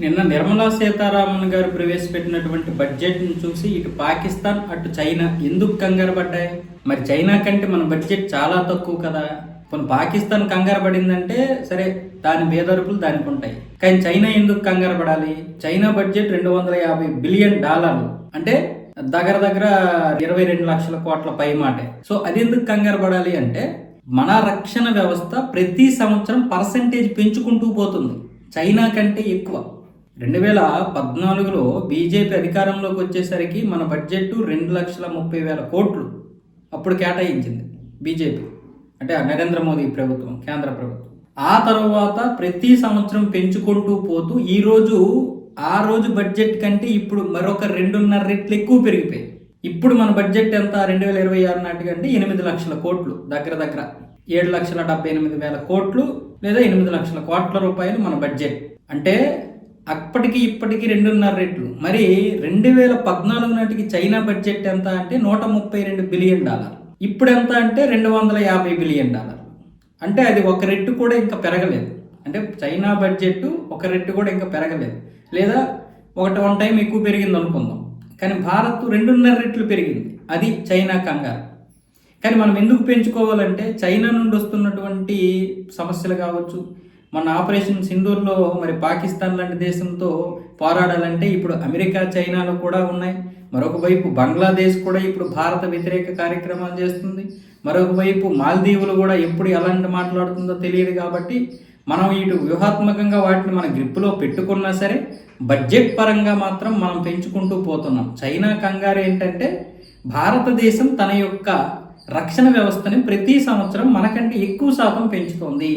నిన్న నిర్మలా సీతారామన్ గారు ప్రవేశపెట్టినటువంటి బడ్జెట్ను చూసి ఇటు పాకిస్తాన్ అటు చైనా ఎందుకు కంగారు పడ్డాయి? మరి చైనా కంటే మన బడ్జెట్ చాలా తక్కువ కదా. కొన్ని పాకిస్తాన్ కంగారు పడిందంటే సరే దాని బేదరుపులు దానికి ఉంటాయి. కానీ చైనా ఎందుకు కంగారు పడాలి? చైనా బడ్జెట్ రెండు వందల యాభై బిలియన్ డాలర్లు. అంటే దగ్గర దగ్గర ఇరవై రెండు లక్షల కోట్ల పై మాటే. సో అది ఎందుకు కంగారు పడాలి అంటే మన రక్షణ వ్యవస్థ ప్రతి సంవత్సరం పర్సంటేజ్ పెంచుకుంటూ పోతుంది. చైనా కంటే ఎక్కువ. రెండు వేల పద్నాలుగులో బీజేపీ అధికారంలోకి వచ్చేసరికి మన బడ్జెట్ రెండు లక్షల ముప్పై వేల కోట్లు అప్పుడు కేటాయించింది బీజేపీ. అంటే నరేంద్ర మోదీ ప్రభుత్వం కేంద్ర ప్రభుత్వం. ఆ తర్వాత ప్రతి సంవత్సరం పెంచుకుంటూ పోతూ ఈరోజు ఆ రోజు బడ్జెట్ కంటే ఇప్పుడు మరొక రెండున్నర రెట్లు ఎక్కువ పెరిగిపోయి ఇప్పుడు మన బడ్జెట్ ఎంత? రెండు వేల ఇరవై ఆరు నాటికంటే ఎనిమిది లక్షల కోట్లు దగ్గర దగ్గర. ఏడు లక్షల డెబ్బై ఎనిమిది వేల కోట్లు లేదా ఎనిమిది లక్షల కోట్ల రూపాయలు మన బడ్జెట్. అంటే అప్పటికి ఇప్పటికి రెండున్నర రెట్లు. మరి రెండు వేల పద్నాలుగు నాటికి చైనా బడ్జెట్ ఎంత అంటే నూట ముప్పై రెండు బిలియన్ డాలర్. ఇప్పుడు ఎంత అంటే రెండు వందల యాభై బిలియన్ డాలర్. అంటే అది ఒక రెట్టు కూడా ఇంకా పెరగలేదు. అంటే చైనా బడ్జెట్ ఒక రెట్టు కూడా ఇంకా పెరగలేదు. లేదా ఒకటి వన్ టైం ఎక్కువ పెరిగింది అనుకుందాం. కానీ భారత్ రెండున్నర రెట్లు పెరిగింది. అది చైనా కంగారు. కానీ మనం ఎందుకు పెంచుకోవాలంటే చైనా నుండి వస్తున్నటువంటి సమస్యలు కావచ్చు మన ఆపరేషన్ సింధూర్లో మరి పాకిస్తాన్ లాంటి దేశంతో పోరాడాలంటే ఇప్పుడు అమెరికా చైనాలో కూడా ఉన్నాయి. మరొక వైపు బంగ్లాదేశ్ కూడా ఇప్పుడు భారత వ్యతిరేక కార్యక్రమాలు చేస్తుంది. మరొక వైపు మాల్దీవులు కూడా ఎప్పుడు ఎలాంటి మాట్లాడుతుందో తెలియదు కాబట్టి మనం ఇటు వ్యూహాత్మకంగా వాటిని మన గ్రిప్పులో పెట్టుకున్నా సరే బడ్జెట్ పరంగా మాత్రం మనం పెంచుకుంటూ పోతున్నాం. చైనా కంగారు ఏంటంటే భారతదేశం తన యొక్క రక్షణ వ్యవస్థని ప్రతి సంవత్సరం మనకంటే ఎక్కువ శాతం పెంచుతోంది.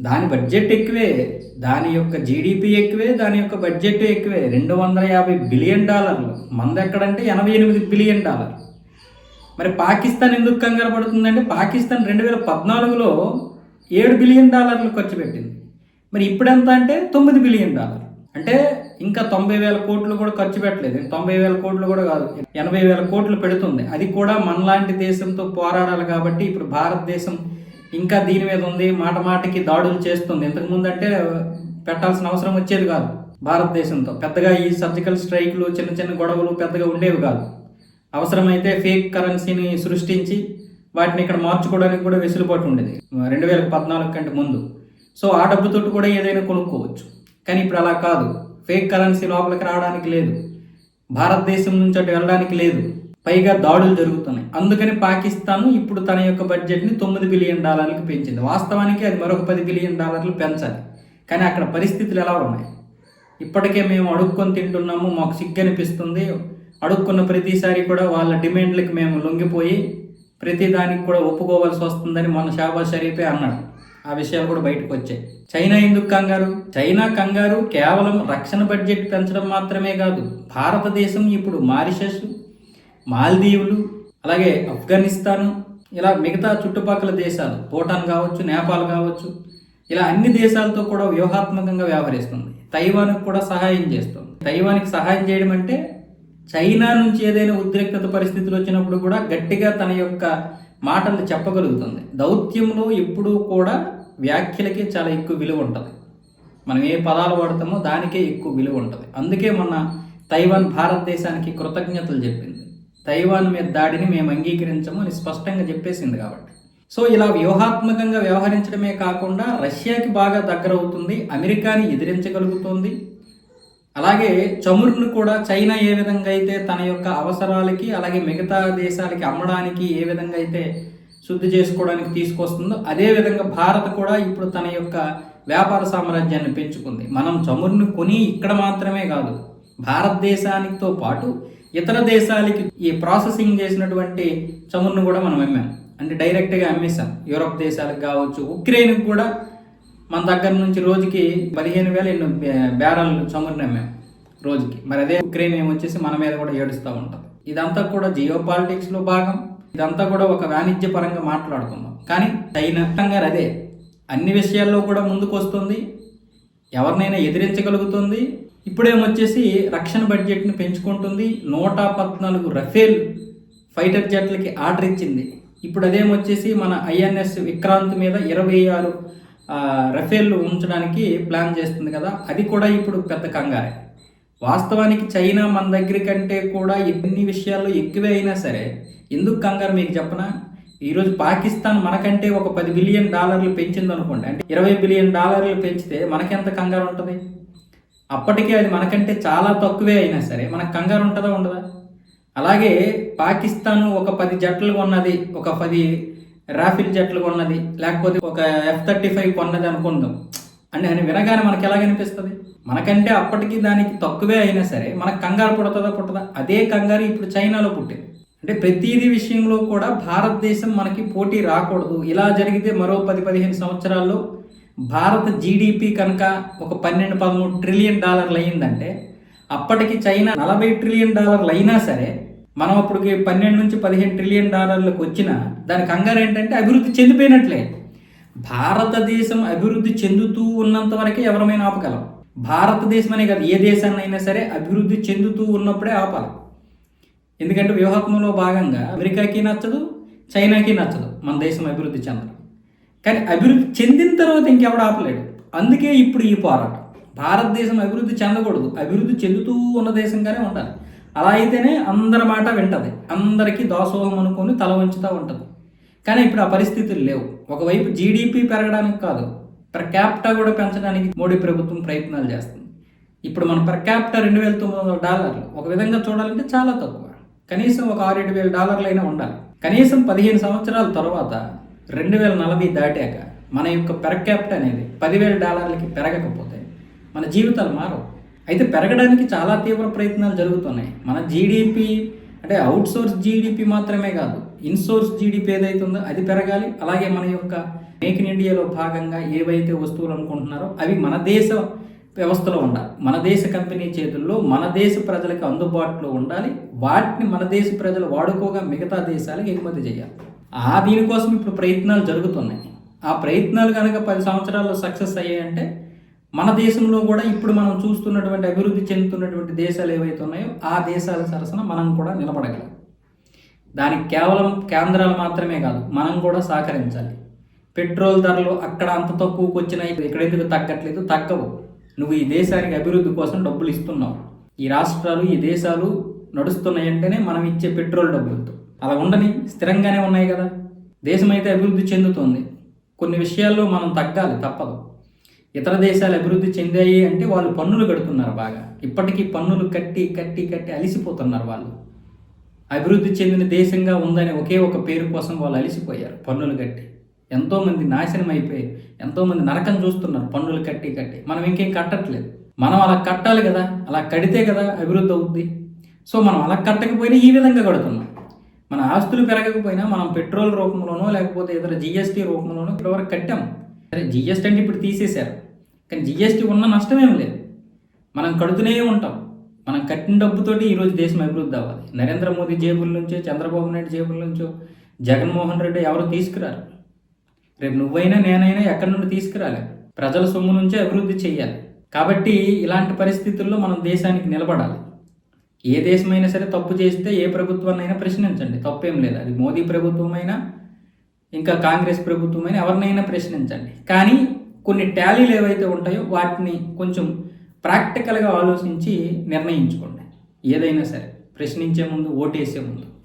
దాని బడ్జెట్ ఎక్కువే. దాని యొక్క జీడిపి ఎక్కువే దాని యొక్క బడ్జెట్ ఎక్కువే. రెండు వందల యాభై బిలియన్ డాలర్లు. మనది ఎక్కడంటే ఎనభై ఎనిమిది బిలియన్ డాలర్. మరి పాకిస్తాన్ ఎందుకు కంగారు పడుతుందంటే పాకిస్తాన్ రెండు వేల పద్నాలుగులో ఏడు బిలియన్ డాలర్లు ఖర్చు పెట్టింది. మరి ఇప్పుడు ఎంత అంటే తొమ్మిది బిలియన్ డాలర్. అంటే ఇంకా తొంభై వేల కోట్లు కూడా ఖర్చు పెట్టలేదు. తొంభై వేల కోట్లు కూడా కాదు. ఎనభై వేల కోట్లు పెడుతుంది. అది కూడా మనలాంటి దేశంతో పోరాడాలి కాబట్టి ఇప్పుడు భారతదేశం ఇంకా దీని మీద ఉంది మాట మాటకి దాడులు చేస్తుంది. ఇంతకుముందు అంటే పెట్టాల్సిన అవసరం వచ్చేది కాదు భారతదేశంతో. పెద్దగా ఈ సర్జికల్ స్ట్రైక్లు చిన్న చిన్న గొడవలు పెద్దగా ఉండేవి కాదు. అవసరమైతే ఫేక్ కరెన్సీని సృష్టించి వాటిని ఇక్కడ మార్చుకోవడానికి కూడా వెసులుబాటు ఉండేది రెండు వేల పద్నాలుగు కంటే ముందు. సో ఆ డబ్బుతో కూడా ఏదైనా కొనుక్కోవచ్చు. కానీ ఇప్పుడు అలా కాదు. ఫేక్ కరెన్సీ లోపలికి రావడానికి లేదు. భారతదేశం నుంచి అటు వెళ్ళడానికి లేదు. పైగా దాడులు జరుగుతున్నాయి. అందుకని పాకిస్తాన్ ఇప్పుడు తన యొక్క బడ్జెట్ని తొమ్మిది బిలియన్ డాలర్లకు పెంచింది. వాస్తవానికి అది మరొక పది బిలియన్ డాలర్లు పెంచాలి. కానీ అక్కడ పరిస్థితులు ఎలా ఉన్నాయి? ఇప్పటికే మేము అడుక్కొని తింటున్నాము. మాకు సిగ్గనిపిస్తుంది. అడుక్కున్న ప్రతిసారి కూడా వాళ్ళ డిమాండ్లకు మేము లొంగిపోయి ప్రతిదానికి కూడా ఒప్పుకోవాల్సి వస్తుందని మొన్న షాబాజ్ షరీఫే అన్నాడు. ఆ విషయాలు కూడా బయటకు వచ్చాయి. చైనా ఎందుకు కంగారు? చైనా కంగారు కేవలం రక్షణ బడ్జెట్ పెంచడం మాత్రమే కాదు. భారతదేశం ఇప్పుడు మారిషస్ మాల్దీవులు అలాగే ఆఫ్ఘనిస్తాను ఇలా మిగతా చుట్టుపక్కల దేశాలు భూటాన్ కావచ్చు నేపాల్ కావచ్చు ఇలా అన్ని దేశాలతో కూడా వ్యూహాత్మకంగా వ్యవహరిస్తుంది. తైవాన్కి కూడా సహాయం చేస్తుంది. తైవాన్కి సహాయం చేయడం అంటే చైనా నుంచి ఏదైనా ఉద్రిక్తత పరిస్థితులు వచ్చినప్పుడు కూడా గట్టిగా తన యొక్క మాటలు చెప్పగలుగుతుంది. దౌత్యంలో ఎప్పుడూ కూడా వ్యాఖ్యలకే చాలా ఎక్కువ విలువ ఉంటుంది. మనం ఏ పదాలు వాడతామో దానికే ఎక్కువ విలువ ఉంటుంది. అందుకే మొన్న తైవాన్ భారతదేశానికి కృతజ్ఞతలు చెప్పింది. తైవాన్ మీద దాడిని మేము అంగీకరించము అని స్పష్టంగా చెప్పేసింది కాబట్టి. సో ఇలా వ్యూహాత్మకంగా వ్యవహరించడమే కాకుండా రష్యాకి బాగా దగ్గర అవుతుంది అమెరికాని ఎదిరించగలుగుతుంది. అలాగే చమురును కూడా చైనా ఏ విధంగా అయితే తన యొక్క అవసరాలకి అలాగే మిగతా దేశాలకి అమ్మడానికి ఏ విధంగా అయితే శుద్ధి చేసుకోవడానికి తీసుకొస్తుందో అదే విధంగా భారత్ కూడా ఇప్పుడు తన యొక్క వ్యాపార సామ్రాజ్యాన్ని పెంచుకుంది. మనం చమురును కొని ఇక్కడ మాత్రమే కాదు భారతదేశానికితో పాటు ఇతర దేశాలకి ఈ ప్రాసెసింగ్ చేసినటువంటి చమురును కూడా మనం అమ్మాం. అంటే డైరెక్ట్గా అమ్మేశాం. యూరప్ దేశాలకు కావచ్చు ఉక్రెయిన్కి కూడా మన దగ్గర నుంచి రోజుకి పదిహేను వేల ఎన్నో బ్యారల్ చమురుని అమ్మాం రోజుకి. మరి అదే ఉక్రెయిన్ ఏమొచ్చేసి మన మీద కూడా ఏడుస్తూ ఉంటుంది. ఇదంతా కూడా జియో పాలిటిక్స్లో భాగం. ఇదంతా కూడా ఒక వాణిజ్య పరంగా మాట్లాడుకుందాం. కానీ చైనా అదే. అన్ని విషయాల్లో కూడా ముందుకు వస్తుంది ఎవరినైనా ఎదిరించగలుగుతుంది? ఇప్పుడేమొచ్చేసి రక్షణ బడ్జెట్ని పెంచుకుంటుంది. నూట పద్నాలుగు రఫేల్ ఫైటర్ జెట్లకి ఆర్డర్ ఇచ్చింది. ఇప్పుడు అదేమొచ్చేసి మన ఐఎన్ఎస్ విక్రాంత్ మీద ఇరవై ఆరు రఫేల్ ఉంచడానికి ప్లాన్ చేస్తుంది కదా. అది కూడా ఇప్పుడు పెద్ద కంగారే. వాస్తవానికి చైనా మన దగ్గర కంటే కూడా ఎన్ని విషయాల్లో ఎక్కువే అయినా సరే ఎందుకు కంగారు మీకు చెప్పనా? ఈరోజు పాకిస్తాన్ మనకంటే ఒక పది బిలియన్ డాలర్లు పెంచింది అనుకోండి. అంటే ఇరవై బిలియన్ డాలర్లు పెంచితే మనకెంత కంగారు ఉంటుంది? అప్పటికే అది మనకంటే చాలా తక్కువే అయినా సరే మనకు కంగారు ఉంటుందా ఉండదా? అలాగే పాకిస్తాన్ ఒక పది జట్లు కొన్నది ఒక పది రాఫిల్ జట్లు కొన్నది లేకపోతే ఒక ఎఫ్ థర్టీ ఫైవ్ కొన్నది అనుకుందాం. అని అని వినగానే మనకి ఎలా కనిపిస్తుంది మనకంటే అప్పటికి దానికి తక్కువే అయినా సరే మనకు కంగారు పుడుతుందా పుట్టదా? అదే కంగారు ఇప్పుడు చైనాలో పుట్టింది. అంటే ప్రతిదీ విషయంలో కూడా భారతదేశం మనకి పోటీ రాకూడదు. ఇలా జరిగితే మరో పది పదిహేను సంవత్సరాల్లో భారత జీడిపి కనుక ఒక పన్నెండు పదమూడు ట్రిలియన్ డాలర్లు అయ్యిందంటే అప్పటికి చైనా నలభై ట్రిలియన్ డాలర్లు అయినా సరే మనం అప్పటికి పన్నెండు నుంచి పదిహేను ట్రిలియన్ డాలర్లకు వచ్చిన దాని కంగారు ఏంటంటే అభివృద్ధి చెందిపోయినట్లే. భారతదేశం అభివృద్ధి చెందుతూ ఉన్నంత వరకే ఎవరమైనా ఆపగలం. భారతదేశం అనే కాదు ఏ దేశాన్నైనా సరే అభివృద్ధి చెందుతూ ఉన్నప్పుడే ఆపాలి. ఎందుకంటే వ్యూహాత్మంలో భాగంగా అమెరికాకి నచ్చదు చైనాకి నచ్చదు మన దేశం అభివృద్ధి చెందడం కానీ అభివృద్ధి చెందిన తర్వాత ఇంకెవడ ఆపలేడు. అందుకే ఇప్పుడు ఈ పోరాటం. భారతదేశం అభివృద్ధి చెందకూడదు. అభివృద్ధి చెందుతూ ఉన్న దేశంగానే ఉండాలి. అలా అయితేనే అందరి మాట వింటది. అందరికీ దాసోహం అనుకొని తల వంచుతూ ఉంటుంది. కానీ ఇప్పుడు ఆ పరిస్థితులు లేవు. ఒకవైపు జీడిపి పెరగడానికి కాదు పర్ క్యాపిటా కూడా పెంచడానికి మోడీ ప్రభుత్వం ప్రయత్నాలు చేస్తుంది. ఇప్పుడు మన పర్ క్యాపిటా రెండు వేల తొమ్మిది వందల డాలర్లు. ఒక విధంగా చూడాలంటే చాలా తక్కువ. కనీసం ఒక ఆరు ఏడు వేల డాలర్లైనా ఉండాలి. కనీసం పదిహేను సంవత్సరాల తర్వాత రెండు వేల నలభై దాటాక మన యొక్క పెర్ క్యాపిట అనేది పదివేల డాలర్లకి పెరగకపోతే మన జీవితాలు మారవు. అయితే పెరగడానికి చాలా తీవ్ర ప్రయత్నాలు జరుగుతున్నాయి. మన జీడిపి అంటే అవుట్ సోర్స్ జీడిపి మాత్రమే కాదు ఇన్సోర్స్ జీడిపి ఏదైతే ఉందో అది పెరగాలి. అలాగే మన యొక్క మేక్ ఇన్ ఇండియాలో భాగంగా ఏవైతే వస్తువులు అనుకుంటున్నారో అవి మన దేశం వ్యవస్థలో ఉండాలి. మన దేశ కంపెనీ చేతుల్లో మన దేశ ప్రజలకు అందుబాటులో ఉండాలి. వాటిని మన దేశ ప్రజలు వాడుకోగా మిగతా దేశాలకు ఎగుమతి చేయాలి. ఆ దీనికోసం ఇప్పుడు ప్రయత్నాలు జరుగుతున్నాయి. ఆ ప్రయత్నాలు కనుక పది సంవత్సరాల్లో సక్సెస్ అయ్యాయంటే మన దేశంలో కూడా ఇప్పుడు మనం చూస్తున్నటువంటి అభివృద్ధి చెందుతున్నటువంటి దేశాలు ఏవైతే ఉన్నాయో ఆ దేశాల సరసన మనం కూడా నిలబడగలం. దానికి కేవలం కేంద్రాలు మాత్రమే కాదు మనం కూడా సహకరించాలి. పెట్రోల్ ధరలు అక్కడ అంత తక్కువకు వచ్చినాయి. ఇక్కడ ఎందుకు తగ్గట్లేదు? తగ్గవు. నువ్వు ఈ దేశానికి అభివృద్ధి కోసం డబ్బులు ఇస్తున్నావు. ఈ రాష్ట్రాలు ఈ దేశాలు నడుస్తున్నాయంటేనే మనం ఇచ్చే పెట్రోల్ డబ్బులతో. అలా ఉండని స్థిరంగానే ఉన్నాయి కదా. దేశం అయితే అభివృద్ధి చెందుతుంది. కొన్ని విషయాల్లో మనం తగ్గాలి తప్పదు. ఇతర దేశాలు అభివృద్ధి చెందాయి అంటే వాళ్ళు పన్నులు కడుతున్నారు బాగా. ఇప్పటికీ పన్నులు కట్టి కట్టి కట్టి అలిసిపోతున్నారు వాళ్ళు. అభివృద్ధి చెందిన దేశంగా ఉందని ఒకే ఒక పేరు కోసం వాళ్ళు అలిసిపోయారు పన్నులు కట్టి. ఎంతోమంది నాశనం అయిపోయి ఎంతోమంది నరకం చూస్తున్నారు పన్నులు కట్టి కట్టి. మనం ఇంకేం కట్టట్లేదు. మనం అలా కట్టాలి కదా అలా కడితే కదా అభివృద్ధి అవుద్ది. సో మనం అలా కట్టకపోయినా ఈ విధంగా కడుతున్నాం. మన ఆస్తులు పెరగకపోయినా మనం పెట్రోల్ రూపంలోనో లేకపోతే ఇతర జిఎస్టీ రూపంలోనో ఇప్పటివరకు కట్టాం. సరే జిఎస్టీ అంటే ఇప్పుడు తీసేశారు. కానీ జిఎస్టీ ఉన్న నష్టమేం లేదు. మనం కడుతూనే ఉంటాం. మనం కట్టిన డబ్బుతోటి ఈరోజు దేశం అభివృద్ధి అవ్వాలి. నరేంద్ర మోదీ జేబుల నుంచో చంద్రబాబు నాయుడు జేబుల నుంచో జగన్మోహన్ రెడ్డి ఎవరు తీసుకురారు? రేపు నువ్వైనా నేనైనా ఎక్కడి నుండి తీసుకురాలి. ప్రజల సొమ్ము నుంచే అభివృద్ధి చేయాలి కాబట్టి ఇలాంటి పరిస్థితుల్లో మనం దేశానికి నిలబడాలి. ఏ దేశమైనా సరే తప్పు చేస్తే ఏ ప్రభుత్వాన్నైనా ప్రశ్నించండి. తప్పేం లేదు. అది మోదీ ప్రభుత్వమైనా ఇంకా కాంగ్రెస్ ప్రభుత్వమైనా ఎవరినైనా ప్రశ్నించండి. కానీ కొన్ని టాలీలు ఏవైతే ఉంటాయో వాటిని కొంచెం ప్రాక్టికల్గా ఆలోచించి నిర్ణయించుకోండి. ఏదైనా సరే ప్రశ్నించే ముందు ఓటేసే ముందు.